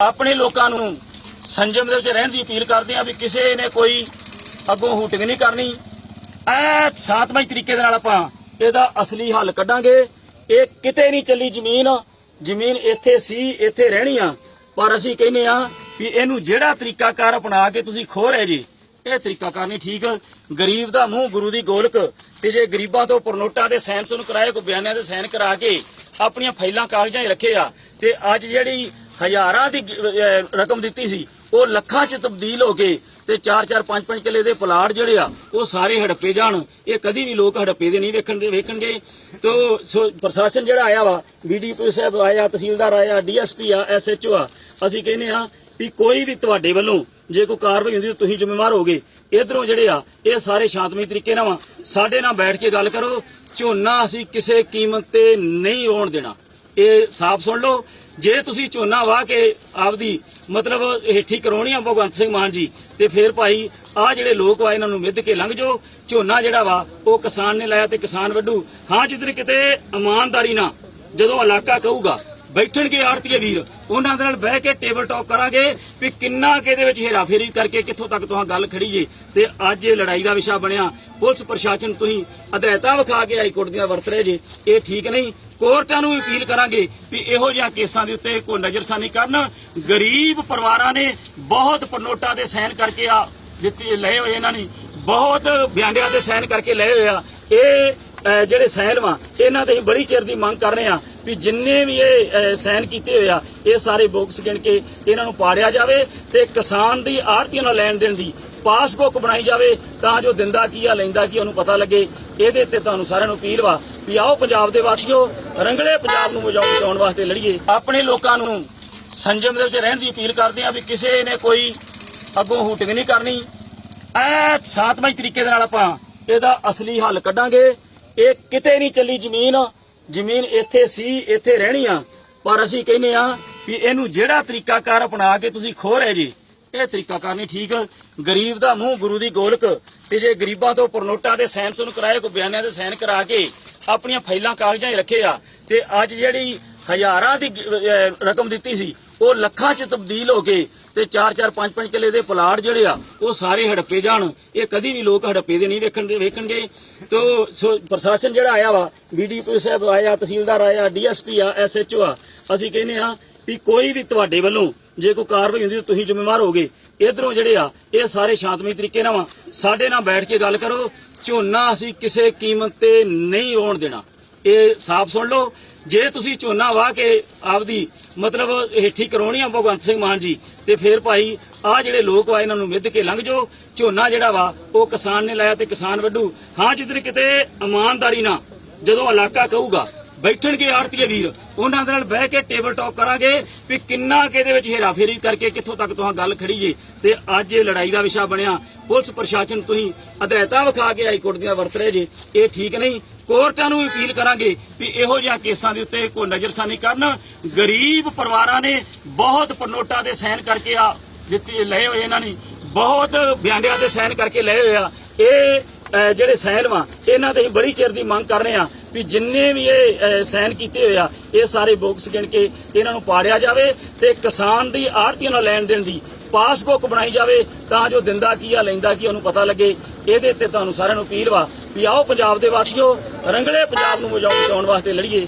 ਆਪਣੇ ਲੋਕਾਂ ਨੂੰ ਸੰਜਮ ਦੇ ਵਿੱਚ ਰਹਿਣ ਦੀ ਅਪੀਲ ਕਰਦੇ ਆ ਵੀ ਕਿਸੇ ਨੇ ਕੋਈ ਅੱਗੋਂ ਹੂਟਿੰਗ ਨਹੀਂ ਕਰਨੀ। ਐ ਸ਼ਾਂਤਮਈ ਤਰੀਕੇ ਦੇ ਨਾਲ ਆਪਾਂ ਇਹਦਾ ਅਸਲੀ ਹੱਲ ਕੱਢਾਂਗੇ। ਇਹ ਕਿਤੇ ਨਹੀਂ ਚੱਲੀ ਜ਼ਮੀਨ ਜ਼ਮੀਨ ਇੱਥੇ ਸੀ, ਇੱਥੇ ਰਹਿਣੀ ਆ। ਪਰ ਅਸੀਂ ਕਹਿੰਦੇ ਆ ਵੀ ਇਹਨੂੰ ਜਿਹੜਾ ਤਰੀਕਾਕਾਰ ਅਪਣਾ ਕੇ ਤੁਸੀਂ ਖੋ ਰਹੇ ਜੀ, ਇਹ ਤਰੀਕਾਕਾਰ ਨਹੀਂ ਠੀਕ। ਗਰੀਬ ਦਾ ਮੂੰਹ ਗੁਰੂ ਦੀ ਗੋਲਕ ਤੇ ਜੇ ਗਰੀਬਾਂ ਤੋਂ ਪਰਨੋਟਾਂ ਦੇ ਸਾਈਨ ਸੁਣ ਕਰਾਏ ਕੋ ਬਿਆਨਿਆਂ ਦੇ ਸਾਈਨ ਕਰਾ ਕੇ ਆਪਣੀਆਂ ਫਾਈਲਾਂ ਕਾਗਜ਼ਾਂ 'ਚ ਰੱਖੇ ਆ, ਤੇ ਅੱਜ ਜਿਹੜੀ ਹਜ਼ਾਰਾਂ ਦੀ ਰਕਮ ਦਿੱਤੀ ਸੀ। ਉਹ ਲੱਖਾਂ 'ਚ ਤਬਦੀਲ ਹੋ ਕੇ ਤੇ 4-4 5-5 ਕਿੱਲੇ ਦੇ ਪਲਾਟ ਜਿਹੜੇ ਆ, ਉਹ ਸਾਰੇ ਹੜੱਪੇ ਜਾਣ। ਇਹ ਕਦੀ ਵੀ ਲੋਕ ਹੜੱਪੇ ਦੇ ਨਹੀਂ ਵੇਖਣਗੇ ਵੇਖਣਗੇ। ਤੋ ਸੋ ਪ੍ਰਸ਼ਾਸਨ ਜਿਹੜਾ ਆਇਆ ਵਾ ਬੀਡੀਪੀ ਸਾਹਿਬ ਆਇਆ, ਤਹਿਸੀਲਦਾਰ ਆਇਆ ਡੀਐਸਪੀ ਆ ਐਸਐਚਓ ਆ, ਅਸੀਂ ਕਹਿੰਦੇ ਆ ਵੀ ਕੋਈ ਵੀ ਤੁਹਾਡੇ ਵੱਲੋਂ ਜੇ ਕੋਈ ਕਾਰਵਾਈ ਹੁੰਦੀ ਤਾਂ ਤੁਸੀਂ ਜ਼ਿੰਮੇਵਾਰ ਹੋਗੇ। ਇਧਰੋਂ ਜਿਹੜੇ ਆ, ਇਹ ਸਾਰੇ ਸ਼ਾਂਤਮਈ ਤਰੀਕੇ ਨਾਲ ਵਾ ਸਾਡੇ ਨਾਲ ਬੈਠ ਕੇ ਗੱਲ ਕਰੋ। ਝੋਨਾ ਅਸੀਂ ਕਿਸੇ ਕੀਮਤ ਤੇ ਨਹੀਂ ਹੋਣ ਦੇਣਾ। ਇਹ ਸਾਫ਼ ਸੁਣ ਲਓ। ਜੇ ਤੁਸੀਂ ਝੋਨਾ ਵਾਹ ਕੇ ਆਪਦੀ ਮਤਲਬ ਹੇਠੀ ਕਰਾਉਣੀ ਆ ਭਗਵੰਤ ਸਿੰਘ ਮਾਨ ਜੀ, ਤੇ ਫਿਰ ਭਾਈ ਆ ਜਿਹੜੇ ਲੋਕ ਆ, ਇਹਨਾਂ ਨੂੰ ਮਿੱਧ ਕੇ ਲੰਘ ਜਾਓ। ਝੋਨਾ ਜਿਹੜਾ ਵਾ, ਉਹ ਕਿਸਾਨ ਨੇ ਲਾਇਆ ਤੇ ਕਿਸਾਨ ਵੱਢੂ ਹਾਂ, ਜਿੱਧਰ ਕਿਤੇ ਇਮਾਨਦਾਰੀ ਨਾਲ ਜਦੋਂ ਇਲਾਕਾ ਕਹੂਗਾ ਬੈਠਣਗੇ ਆੜਤੀਏ ਵੀਰ। ਉਹਨਾਂ ਦੇ ਨਾਲ ਬਹਿ ਕੇ ਟੇਬਲ ਟਾਕ ਕਰਾਂਗੇ ਵੀ ਕਿੰਨਾ ਕਿ ਇਹਦੇ ਵਿੱਚ ਹੇਰਾਫੇਰੀ ਕਰਕੇ ਕਿੱਥੋਂ ਤੱਕ ਤੁਹਾਂ ਗੱਲ ਖੜੀ ਜੇ। ਤੇ ਅੱਜ ਇਹ ਲੜਾਈ ਦਾ ਵਿਸ਼ਾ ਬਣਿਆ। ਪੁਲਿਸ ਪ੍ਰਸ਼ਾਸਨ ਤੁਸੀਂ ਅਦਾਇਤਾਂ ਵਿਖਾ ਕੇ ਹਾਈ ਕੋਰਟ ਦੀਆਂ ਵਰਤ ਰਹੇ ਜੇ। ਇਹ ਠੀਕ ਨਹੀਂ। ਕੋਰਟਾਂ ਨੂੰ ਵੀ ਅਪੀਲ ਕਰਾਂਗੇ ਵੀ ਇਹੋ ਜਿਹਾ ਕੇਸਾਂ ਦੇ ਉੱਤੇ ਕੋਈ ਨਜ਼ਰਸਾਨੀ ਕਰਨ। ਗਰੀਬ ਪਰਿਵਾਰਾਂ ਨੇ ਬਹੁਤ ਪਰਨੋਟਾਂ ਦੇ ਸਾਈਨ ਕਰਕੇ ਆ ਦਿੱਤੇ, ਲਏ ਹੋਏ ਇਹਨਾਂ ਨੇ। ਬਹੁਤ ਬਿਆਨਿਆਂ ਦੇ ਸਾਈਨ ਕਰਕੇ ਲਏ ਹੋਏ ਆ। ਇਹ ਜਿਹੜੇ ਸਾਈਨ ਵਾ, ਇਹਨਾਂ ਤੇ ਅਸੀਂ ਬੜੀ ਚਿਰ ਦੀ ਮੰਗ ਕਰ ਰਹੇ ਆ ਵੀ ਜਿੰਨੇ ਵੀ ਇਹ ਅਹ, ਸਾਈਨ ਕੀਤੇ ਹੋਏ ਆ ਇਹ ਸਾਰੇ ਬੋਕਸ ਗਿਣ ਕੇ ਇਹਨਾਂ ਨੂੰ ਪਾੜਿਆ ਜਾਵੇ ਤੇ ਕਿਸਾਨ ਦੀ ਆੜਤੀ ਨਾਲ ਲੈਣ ਦੇਣ ਦੀ ਪਾਸਬੁੱਕ ਬਣਾਈ ਜਾਵੇ ਤਾਂ ਜੋ ਦਿੰਦਾ ਕੀ ਆ ਲੈਂਦਾ ਕੀ ਉਹਨੂੰ ਪਤਾ ਲੱਗੇ। ਇਹਦੇ ਤੇ ਤੁਹਾਨੂੰ ਸਾਰਿਆਂ ਨੂੰ ਅਪੀਲ ਵਾ ਵੀ ਆਓ ਪੰਜਾਬ ਦੇ ਵਾਸੀਓ ਰੰਗਲੇ ਪੰਜਾਬ ਨੂੰ ਬਚਾਉਣ ਬਚਾਉਣ ਵਾਸਤੇ ਲੜੀਏ। ਆਪਣੇ ਲੋਕਾਂ ਨੂੰ ਸੰਜਮ ਦੇ ਵਿੱਚ ਰਹਿਣ ਦੀ ਅਪੀਲ ਕਰਦੇ ਆ ਵੀ ਕਿਸੇ ਨੇ ਕੋਈ ਅੱਗੋਂ ਹੂਟਿੰਗ ਨਹੀਂ ਕਰਨੀ। ਐ ਸ਼ਾਂਤਮਈ ਤਰੀਕੇ ਦੇ ਨਾਲ ਆਪਾਂ ਇਹਦਾ ਅਸਲੀ ਹੱਲ ਕੱਢਾਂਗੇ। ਇਹ ਕਿਤੇ ਨਹੀਂ ਚੱਲੀ ਜ਼ਮੀਨ ਜ਼ਮੀਨ ਇੱਥੇ ਸੀ, ਇੱਥੇ ਰਹਿਣੀ ਆ। ਪਰ ਅਸੀਂ ਕਹਿੰਦੇ ਆ ਵੀ ਇਹਨੂੰ ਜਿਹੜਾ ਤਰੀਕਾਕਾਰ ਅਪਣਾ ਕੇ ਤੁਸੀਂ ਖੋ ਰਹੇ ਜੀ, ਇਹ ਤਰੀਕਾਕਾਰ ਨਹੀਂ ਠੀਕ। ਗਰੀਬ ਦਾ ਮੂੰਹ ਗੁਰੂ ਦੀ ਗੋਲਕ ਤੇ ਜੇ ਗਰੀਬਾਂ ਤੋਂ ਪਰਨੋਟਾਂ ਦੇ ਸਾਈਨ ਸੁਣ ਕਰਾਏ ਕੋ ਬਿਆਨਿਆਂ ਦੇ ਸਾਈਨ ਕਰਾ ਕੇ ਆਪਣੀਆਂ ਫਾਈਲਾਂ ਕਾਗਜ਼ਾਂ 'ਚ ਰੱਖੇ ਆ, ਤੇ ਅੱਜ ਜਿਹੜੀ ਹਜ਼ਾਰਾਂ ਦੀ ਰਕਮ ਦਿੱਤੀ ਸੀ। ਉਹ ਲੱਖਾਂ 'ਚ ਤਬਦੀਲ ਹੋ ਕੇ ਤੇ 4-4 5-5 ਕਿੱਲੇ ਦੇ ਪਲਾਟ ਜਿਹੜੇ ਆ, ਉਹ ਸਾਰੇ ਹੜੱਪੇ ਜਾਣ। ਇਹ ਕਦੀ ਵੀ ਲੋਕ ਹੜੱਪੇ ਦੇ ਨਹੀਂ ਵੇਖਣਗੇ ਵੇਖਣਗੇ। ਤੋ ਪ੍ਰਸ਼ਾਸਨ ਜਿਹੜਾ ਆਇਆ ਵਾ ਬੀਡੀਪੀ ਸਾਹਿਬ ਆਇਆ, ਤਹਿਸੀਲਦਾਰ ਆਇਆ ਡੀਐਸਪੀ ਆ ਐਸਐਚਓ ਆ, ਅਸੀਂ ਕਹਿੰਦੇ ਆ ਵੀ ਕੋਈ ਵੀ ਤੁਹਾਡੇ ਵੱਲੋਂ ਜੇ ਕੋਈ ਕਾਰਵਾਈ ਹੁੰਦੀ ਤਾਂ ਤੁਸੀਂ ਜ਼ਿੰਮੇਵਾਰ ਹੋਗੇ ਇਧਰੋਂ ਜਿਹੜੇ ਆ, ਇਹ ਸਾਰੇ ਸ਼ਾਂਤਮਈ ਤਰੀਕੇ ਨਾਲ ਵਾ। ਸਾਡੇ ਨਾਲ ਬੈਠ ਕੇ ਗੱਲ ਕਰੋ। ਝੋਨਾ ਅਸੀਂ ਕਿਸੇ ਕੀਮਤ ਤੇ ਨਹੀਂ ਹੋਣ ਦੇਣਾ। ਇਹ ਸਾਫ਼ ਸੁਣ ਲਓ। ਜੇ ਤੁਸੀਂ ਝੋਨਾ ਵਾਹ ਕੇ ਆਪਦੀ ਮਤਲਬ ਹੇਠੀ ਕਰਾਉਣੀ ਆ ਭਗਵੰਤ ਸਿੰਘ ਮਾਨ ਜੀ, ਤੇ ਫਿਰ ਭਾਈ ਆ ਜਿਹੜੇ ਲੋਕ ਆ, ਇਹਨਾਂ ਨੂੰ ਮਿੱਧ ਕੇ ਲੰਘ ਜਾਓ। ਝੋਨਾ ਜਿਹੜਾ ਵਾ, ਉਹ ਕਿਸਾਨ ਨੇ ਲਾਇਆ ਤੇ ਕਿਸਾਨ ਵੱਢੂ। ਹਾਂ ਜਿੱਦਣ ਕਿਤੇ ਇਮਾਨਦਾਰੀ ਨਾਲ ਜਦੋਂ ਇਲਾਕਾ ਕਹੂਗਾ ਬੈਠਣਗੇ ਆੜਤੀਏ ਵੀਰ। ਉਹਨਾਂ ਦੇ ਨਾਲ ਬਹਿ ਕੇ ਟੇਬਲ ਟਾਕ ਕਰਾਂਗੇ ਵੀ ਕਿੰਨਾ ਕਿ ਇਹਦੇ ਵਿੱਚ ਹੇਰਾਫੇਰੀ ਕਰਕੇ ਕਿੱਥੋਂ ਤੱਕ ਤੁਹਾਂ ਗੱਲ ਖੜੀ ਜੇ। ਤੇ ਅੱਜ ਇਹ ਲੜਾਈ ਦਾ ਵਿਸ਼ਾ ਬਣਿਆ। ਪੁਲਿਸ ਪ੍ਰਸ਼ਾਸਨ ਤੁਸੀਂ ਹਦਾਇਤਾਂ ਵਿਖਾ ਕੇ ਹਾਈ ਕੋਰਟ ਦੀਆਂ ਵਰਤ ਰਹੇ ਜੇ। ਇਹ ਠੀਕ ਨਹੀਂ। ਕੋਰਟਾਂ ਨੂੰ ਅਪੀਲ ਕਰਾਂਗੇ ਵੀ ਇਹੋ ਜਿਹਾ ਕੇਸਾਂ ਦੇ ਉੱਤੇ ਕੋਈ ਨਜ਼ਰਸਾਨੀ ਕਰਨ। ਗਰੀਬ ਪਰਿਵਾਰਾਂ ਨੇ ਬਹੁਤ ਪਰਨੋਟਾਂ ਦੇ ਸਹਿਣ ਕਰਕੇ ਆ ਦਿੱਤੇ, ਲਏ ਹੋਏ ਇਹਨਾਂ ਨੇ। ਬਹੁਤ ਬਿਆਨਿਆਂ ਦੇ ਸਹਿਣ ਕਰਕੇ ਲਏ ਹੋਏ ਆ। ਇਹ ਜਿਹੜੇ ਸਹਿਣ ਵਾ, ਇਹਨਾਂ ਤੇ ਅਸੀਂ ਬੜੀ ਚਿਰ ਦੀ ਮੰਗ ਕਰ ਰਹੇ ਆ। ਵੀ ਜਿੰਨੇ ਵੀ ਇਹ ਅਹ, ਸਾਈਨ ਕੀਤੇ ਹੋਏ ਆ ਇਹ ਸਾਰੇ ਬੋਕਸ ਗਿਣ ਕੇ ਇਹਨਾਂ ਨੂੰ ਪਾੜਿਆ ਜਾਵੇ ਤੇ ਕਿਸਾਨ ਦੀ ਆੜਤੀ ਨਾਲ ਲੈਣ ਦੇਣ ਦੀ ਪਾਸਬੁੱਕ ਬਣਾਈ ਜਾਵੇ ਤਾਂ ਜੋ ਦਿੰਦਾ ਕੀ ਆ ਲੈਂਦਾ ਕੀ ਉਹਨੂੰ ਪਤਾ ਲੱਗੇ। ਇਹਦੇ ਤੇ ਤੁਹਾਨੂੰ ਸਾਰਿਆਂ ਨੂੰ ਅਪੀਲ ਵਾ ਵੀ ਆਓ ਪੰਜਾਬ ਦੇ ਵਾਸੀਓ ਰੰਗਲੇ ਪੰਜਾਬ ਨੂੰ ਬਚਾਉਣ ਬਚਾਉਣ ਵਾਸਤੇ ਲੜੀਏ।